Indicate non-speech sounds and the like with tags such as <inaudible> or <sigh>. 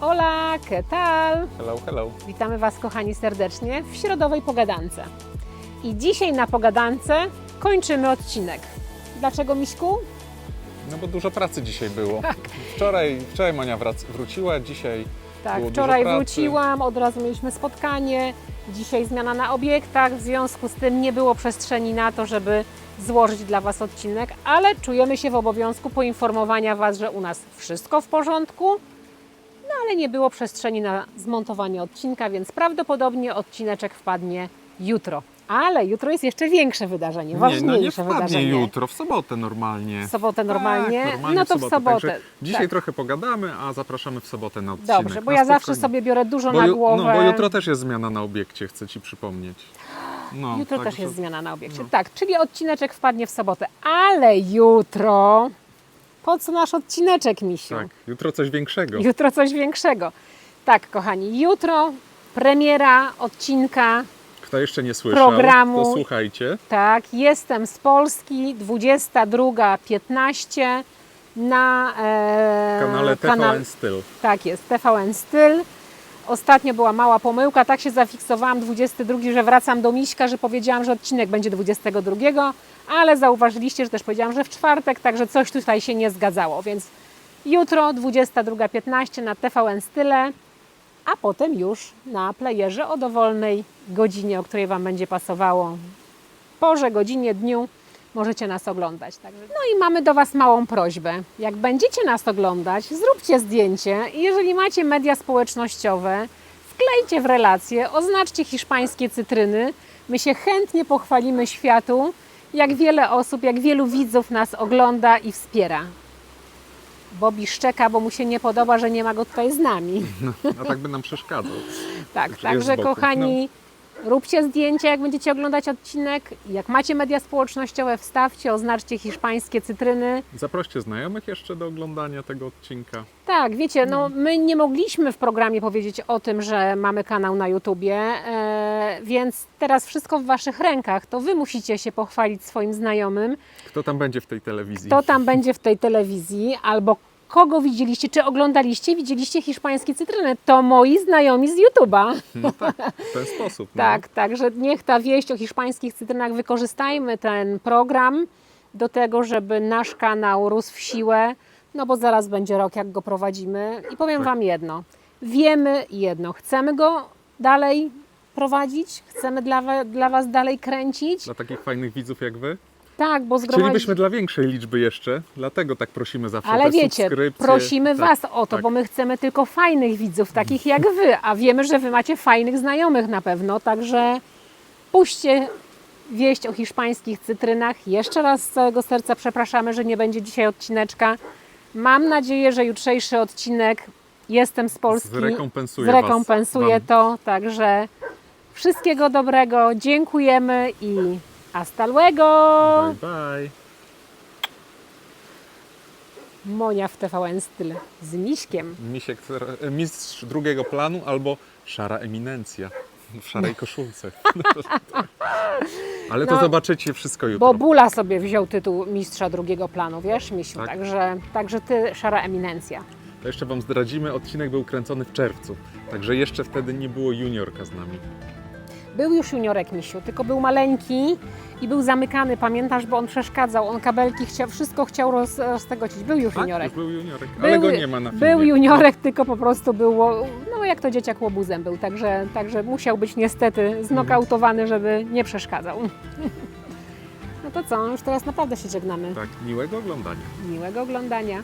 Hola, ¿qué tal? Hello, hello. Witamy Was, kochani, serdecznie w środowej pogadance. I dzisiaj na pogadance kończymy odcinek. Dlaczego, Miśku? No bo dużo pracy dzisiaj było. Tak. Wczoraj, wczoraj Monia wróciła, dzisiaj Tak, było dużo wczoraj pracy. wróciłam, od razu mieliśmy spotkanie. Dzisiaj zmiana na obiektach, w związku z tym nie było przestrzeni na to, żeby złożyć dla Was odcinek, ale czujemy się w obowiązku poinformowania Was, że u nas wszystko w porządku, ale nie było przestrzeni na zmontowanie odcinka, więc prawdopodobnie odcineczek wpadnie jutro. Ale jutro jest jeszcze większe wydarzenie, Nie, no nie ważniejsze wpadnie wydarzenie. jutro, w sobotę normalnie. W sobotę normalnie? Tak, normalnie no to w sobotę. Także dzisiaj Tak. trochę pogadamy, a zapraszamy w sobotę na odcinek. Dobrze, bo ja zawsze sobie biorę dużo bo, na ju- głowę. No bo jutro też jest zmiana na obiekcie, chcę Ci przypomnieć. No, Jutro też jest zmiana na obiekcie. no. Tak, czyli odcineczek wpadnie w sobotę. Ale jutro. Po co nasz odcineczek, misiu? Tak, jutro coś większego. Jutro coś większego. Tak, kochani, jutro premiera odcinka. Kto jeszcze nie słyszał, Programu. to słuchajcie. Tak, jestem z Polski, 22.15 na e, kanale TVN Styl. Tak jest, TVN Styl. Ostatnio była mała pomyłka, tak się zafiksowałam 22, że wracam do Miśka, że powiedziałam, że odcinek będzie 22, ale zauważyliście, że też powiedziałam, że w czwartek, także coś tutaj się nie zgadzało, więc jutro 22.15 na TVN Style, a potem już na playerze o dowolnej godzinie, o której Wam będzie pasowało. Porze, godzinie, dniu możecie nas oglądać. No i mamy do Was małą prośbę. Jak będziecie nas oglądać, zróbcie zdjęcie i jeżeli macie media społecznościowe, wklejcie w relacje, oznaczcie hiszpańskie cytryny. My się chętnie pochwalimy światu, jak wiele osób, jak wielu widzów nas ogląda i wspiera. Bobby szczeka, bo mu się nie podoba, że nie ma go tutaj z nami. A tak by nam przeszkadzał. <laughs> Tak, także kochani, róbcie zdjęcia, jak będziecie oglądać odcinek. Jak macie media społecznościowe, wstawcie, oznaczcie hiszpańskie cytryny. Zaproście znajomych jeszcze do oglądania tego odcinka. Tak, wiecie, no my nie mogliśmy w programie powiedzieć o tym, że mamy kanał na YouTubie, e, więc teraz wszystko w waszych rękach. To wy musicie się pochwalić swoim znajomym, Kto tam będzie w tej telewizji? kto tam będzie w tej telewizji, albo kogo widzieliście, czy oglądaliście, widzieliście hiszpańskie cytryny. To moi znajomi z YouTuba. No tak, w ten sposób. no. Tak, także niech ta wieść o hiszpańskich cytrynach, wykorzystajmy ten program do tego, żeby nasz kanał rósł w siłę, no bo zaraz będzie rok, jak go prowadzimy. I powiem Tak. Wam jedno, wiemy jedno, chcemy go dalej prowadzić, chcemy dla, dla Was dalej kręcić. Dla takich fajnych widzów jak wy? Tak, bo zgromadzić... Chcielibyśmy dla większej liczby jeszcze, dlatego tak prosimy zawsze Ale wiecie, prosimy Tak, Was o to, tak. bo my chcemy tylko fajnych widzów, takich jak Wy, a wiemy, że Wy macie fajnych znajomych na pewno, także puśćcie wieść o hiszpańskich cytrynach. Jeszcze raz z całego serca przepraszamy, że nie będzie dzisiaj odcineczka. Mam nadzieję, że jutrzejszy odcinek Jestem z Polski Zrekompensuje zrekompensuje was, to, także wszystkiego dobrego, dziękujemy i hasta luego! Bye bye. Monia w TVN Styl z Miśkiem. Misiek, e, mistrz drugiego planu albo szara eminencja w szarej <laughs> koszulce. <laughs> Ale to No, zobaczycie wszystko jutro. Bo Bula sobie wziął tytuł mistrza drugiego planu, wiesz, Misiu? Tak. Także, także ty, szara eminencja. To jeszcze Wam zdradzimy, odcinek był kręcony w czerwcu, także jeszcze wtedy nie było juniorka z nami. Był już juniorek Misiu, tylko był maleńki i był zamykany, pamiętasz, bo on przeszkadzał, on kabelki chciał, wszystko chciał roz, roztegocić. Był już Tak, juniorek. był juniorek, ale Był- go nie ma na filmie. Był juniorek, tylko po prostu było, no jak to dzieciak łobuzem był, także, także musiał być niestety znokautowany, żeby nie przeszkadzał. <laughs> No to co, już teraz naprawdę się żegnamy. Tak, miłego oglądania. Miłego oglądania.